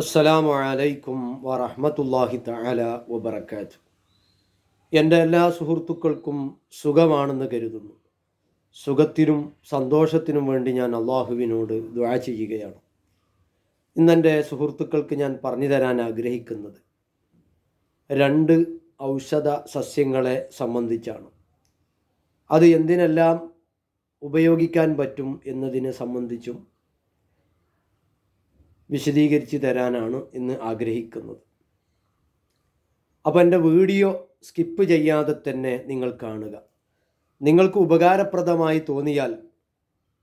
അസ്സലാമു അലൈക്കും വറഹ്മത്തുള്ളാഹി തആല വബറകാത്തു എന്റെ എല്ലാ സുഹൃത്തുക്കൾക്കും സുഖമാണെന്ന് കരുതുന്നു. സുഖത്തിനും സന്തോഷത്തിനും വേണ്ടി ഞാൻ അള്ളാഹുവിനോട് ദുആ ചെയ്യുകയാണ്. ഇന്നെന്റെ സുഹൃത്തുക്കൾക്ക് ഞാൻ പറഞ്ഞു തരാൻ ആഗ്രഹിക്കുന്നത് രണ്ട് ഔഷധ സസ്യങ്ങളെ സംബന്ധിച്ചാണ്. അത് എന്തിനെല്ലാം ഉപയോഗിക്കാൻ പറ്റും എന്നതിനെ സംബന്ധിച്ചും വിശദീകരിച്ച് തരാനാണ് ഇന്ന് ആഗ്രഹിക്കുന്നത്. അപ്പോൾ എന്റെ വീഡിയോ സ്കിപ്പ് ചെയ്യാതെ തന്നെ നിങ്ങൾ കാണുക. നിങ്ങൾക്ക് ഉപകാരപ്രദമായി തോന്നിയാൽ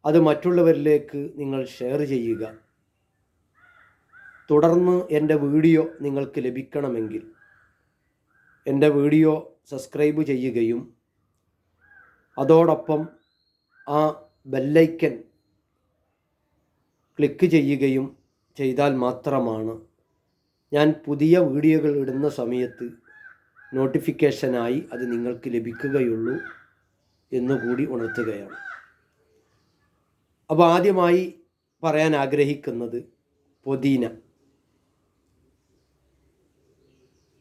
അത് മറ്റുള്ളവരിലേക്ക് നിങ്ങൾ ഷെയർ ചെയ്യുക. തുടർന്ന് എന്റെ വീഡിയോ നിങ്ങൾക്ക് ലഭിക്കണമെങ്കിൽ എന്റെ വീഡിയോ സബ്സ്ക്രൈബ് ചെയ്യുകയും അതോടൊപ്പം ആ ബെല്ലൈക്കൻ ക്ലിക്ക് ചെയ്യുകയും ചെയ്താൽ മാത്രമാണ് ഞാൻ പുതിയ വീഡിയോകൾ ഇടുന്ന സമയത്ത് നോട്ടിഫിക്കേഷനായി അത് നിങ്ങൾക്ക് ലഭിക്കുകയുള്ളൂ എന്നുകൂടി ഉണർത്തുകയാണ്. അപ്പോൾ ആദ്യമായി പറയാൻ ആഗ്രഹിക്കുന്നത് പൊതീന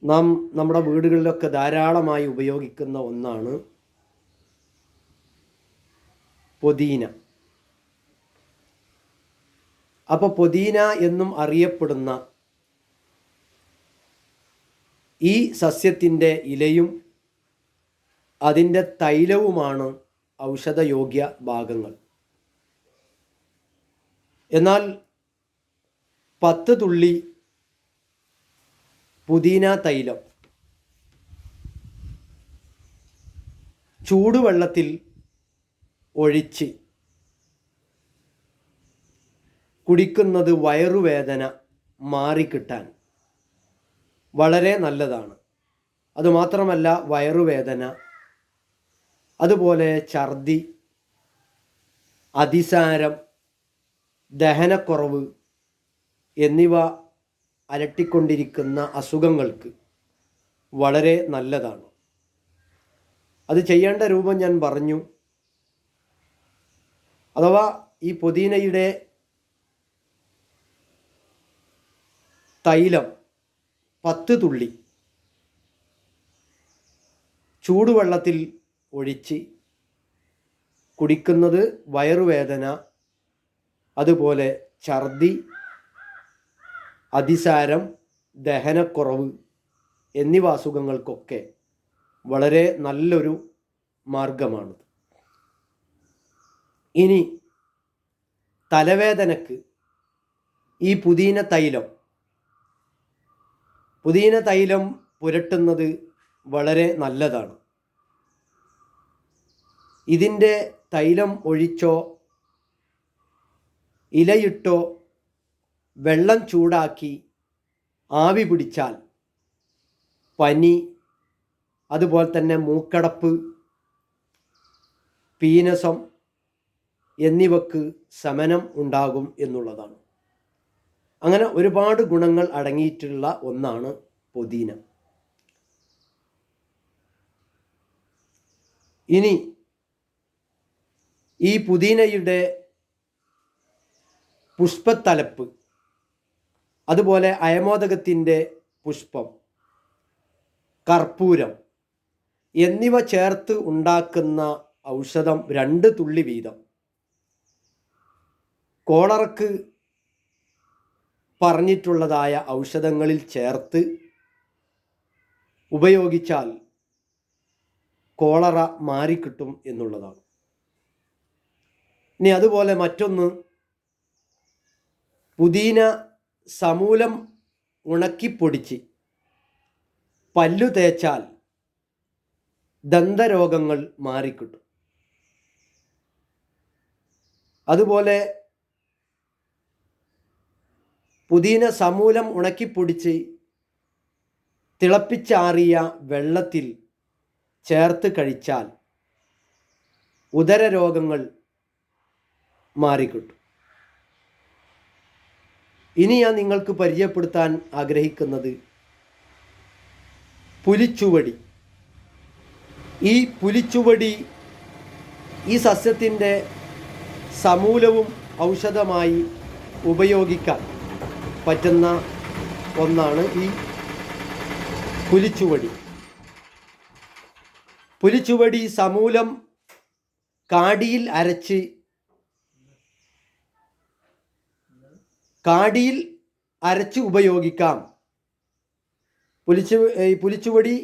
നാം നമ്മുടെ വീടുകളിലൊക്കെ ധാരാളമായി ഉപയോഗിക്കുന്ന ഒന്നാണ് പൊതീന അപ്പോൾ പൊതീന എന്നും അറിയപ്പെടുന്ന ഈ സസ്യത്തിന്റെ ഇലയും അതിന്റെ തൈലവുമാണ് ഔഷധയോഗ്യ ഭാഗങ്ങൾ. എന്നാൽ പത്ത് തുള്ളി പുതിന തൈലം ചൂടുവെള്ളത്തിൽ ഒഴിച്ച് കുടിക്കുന്നത് വയറുവേദന മാറിക്കിട്ടാൻ വളരെ നല്ലതാണ്. അതുമാത്രമല്ല വയറുവേദന അതുപോലെ ഛർദി അതിസാരം ദഹനക്കുറവ് എന്നിവ അലട്ടിക്കൊണ്ടിരിക്കുന്ന അസുഖങ്ങൾക്ക് വളരെ നല്ലതാണ്. അത് ചെയ്യേണ്ട രൂപം ഞാൻ പറഞ്ഞു. അഥവാ ഈ പുതിനയുടെ തൈലം പത്ത് തുള്ളി. ചൂടുവെള്ളത്തിൽ ഒഴിച്ച് കുടിക്കുന്നത് വയറുവേദന അതുപോലെ ഛർദി അതിസാരം ദഹനക്കുറവ് എന്നിവ അസുഖങ്ങൾക്കൊക്കെ വളരെ നല്ലൊരു മാർഗമാണ് ഇനി തലവേദനക്ക് ഈ പുതിന തൈലം പുതിന തൈലം പുരട്ടുന്നത് വളരെ നല്ലതാണ്. ഇതിന്റെ തൈലം ഒഴിച്ചോ ഇലയിട്ടോ വെള്ളം ചൂടാക്കി ആവി പിടിച്ചാൽ പനി അതുപോലെ തന്നെ മൂക്കടപ്പ് പീനസം എന്നിവക്ക് ശമനം ഉണ്ടാകും എന്നുള്ളതാണ്. അങ്ങനെ ഒരുപാട് ഗുണങ്ങൾ അടങ്ങിയിട്ടുള്ള ഒന്നാണ് പൊതീന. ഇനി ഈ പുതിനയുടെ പുഷ്പത്തലപ്പ് അതുപോലെ അയമോദകത്തിന്റെ പുഷ്പം കർപ്പൂരം എന്നിവ ചേർത്ത് ഉണ്ടാക്കുന്ന ഔഷധം രണ്ട് തുള്ളി വീതം. കോളറക്ക് പറഞ്ഞിട്ടുള്ളതായ ഔഷധങ്ങളിൽ ചേർത്ത് ഉപയോഗിച്ചാൽ കോളറ മാറിക്കിട്ടും എന്നുള്ളതാണ്. ഇനി അതുപോലെ മറ്റൊന്ന് പുതിന സമൂലം ഉണക്കിപ്പൊടിച്ച് പല്ലു തേച്ചാൽ ദന്തരോഗങ്ങൾ മാറിക്കിട്ടും. അതുപോലെ പുതിന സമൂലം ഉണക്കിപ്പൊടിച്ച് തിളപ്പിച്ചാറിയ വെള്ളത്തിൽ ചേർത്ത് കഴിച്ചാൽ ഉദരരോഗങ്ങൾ മാറിക്കിട്ടും. ഇനി ഞാൻ നിങ്ങൾക്ക് പരിചയപ്പെടുത്താൻ ആഗ്രഹിക്കുന്നത് പുലിച്ചുവടി. ഈ പുലിച്ചുവടി ഈ സസ്യത്തിന്റെ സമൂലവും ഔഷധമായി ഉപയോഗിക്കാൻ പറ്റുന്ന ഒന്നാണ് ഈ പുലിച്ചുവടി. പുലിച്ചുവടി സമൂലം കാടിയിൽ അരച്ച് കാടിയിൽ അരച്ച് ഉപയോഗിക്കാം. പുലിച്ചു പുലിച്ചുവടി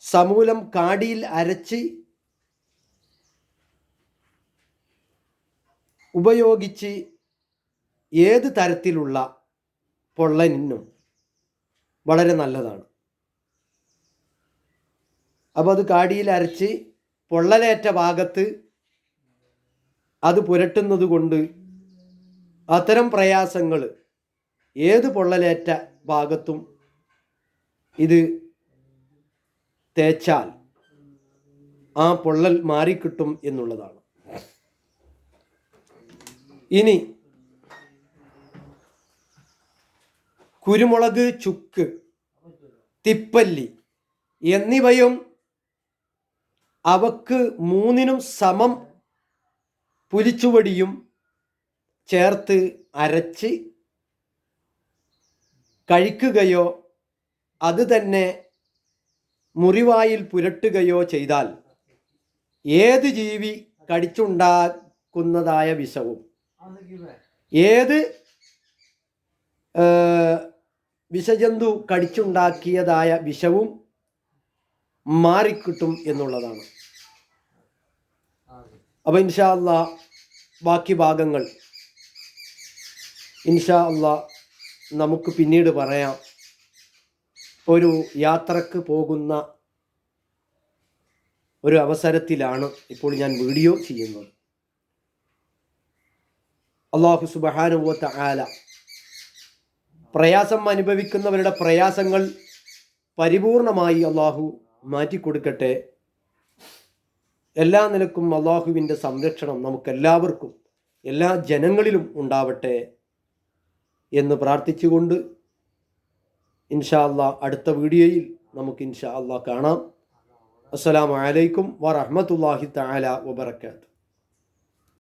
സമൂലം കാടിയിൽ അരച്ച് ഉപയോഗിച്ച് ഏത് തരത്തിലുള്ള പൊള്ളലിനും വളരെ നല്ലതാണ്. അപ്പോൾ അത് കാടിയിൽ അരച്ച് പൊള്ളലേറ്റ ഭാഗത്ത് അത് പുരട്ടുന്നത് കൊണ്ട് അത്തരം പ്രയാസങ്ങൾ ഏത് പൊള്ളലേറ്റ ഭാഗത്തും ഇത് തേച്ചാൽ ആ പൊള്ളൽ മാറിക്കിട്ടും എന്നുള്ളതാണ്. ഇനി കുരുമുളക് ചുക്ക് തിപ്പല്ലി എന്നിവയും അവക്ക് മൂന്നിനും സമം പുലിച്ചുവടിയും ചേർത്ത് അരച്ച് കഴിക്കുകയോ അത് തന്നെ മുറിവായിൽ പുരട്ടുകയോ ചെയ്താൽ ഏത് ജീവി കടിച്ചുണ്ടാക്കുന്നതായ വിഷവും. ഏത് വിഷജന്തു കടിച്ചുണ്ടാക്കിയതായ വിഷവും മാറിക്കിട്ടും എന്നുള്ളതാണ്. അപ്പോൾ ഇൻഷാ അല്ല ബാക്കി ഭാഗങ്ങൾ ഇൻഷാ അല്ല നമുക്ക് പിന്നീട് പറയാം. ഒരു യാത്രയ്ക്ക് പോകുന്ന ഒരു അവസരത്തിലാണ് ഇപ്പോൾ ഞാൻ വീഡിയോ ചെയ്യുന്നത്. അള്ളാഹു സുബഹാനുവത്ത ആല പ്രയാസം അനുഭവിക്കുന്നവരുടെ പ്രയാസങ്ങൾ പരിപൂർണമായി അള്ളാഹു മാറ്റിക്കൊടുക്കട്ടെ. എല്ലാ നിലക്കും അള്ളാഹുവിന്റെ സംരക്ഷണം നമുക്കെല്ലാവർക്കും എല്ലാ ജനങ്ങളിലും ഉണ്ടാവട്ടെ എന്ന് പ്രാർത്ഥിച്ചുകൊണ്ട് ഇൻഷാ അള്ളാ അടുത്ത വീഡിയോയിൽ നമുക്ക് ഇൻഷാ അള്ളാ കാണാം. അസ്സലാമു അലൈക്കും വറഹ്മത്തുള്ളാഹി തആല വബറകാതുഹു.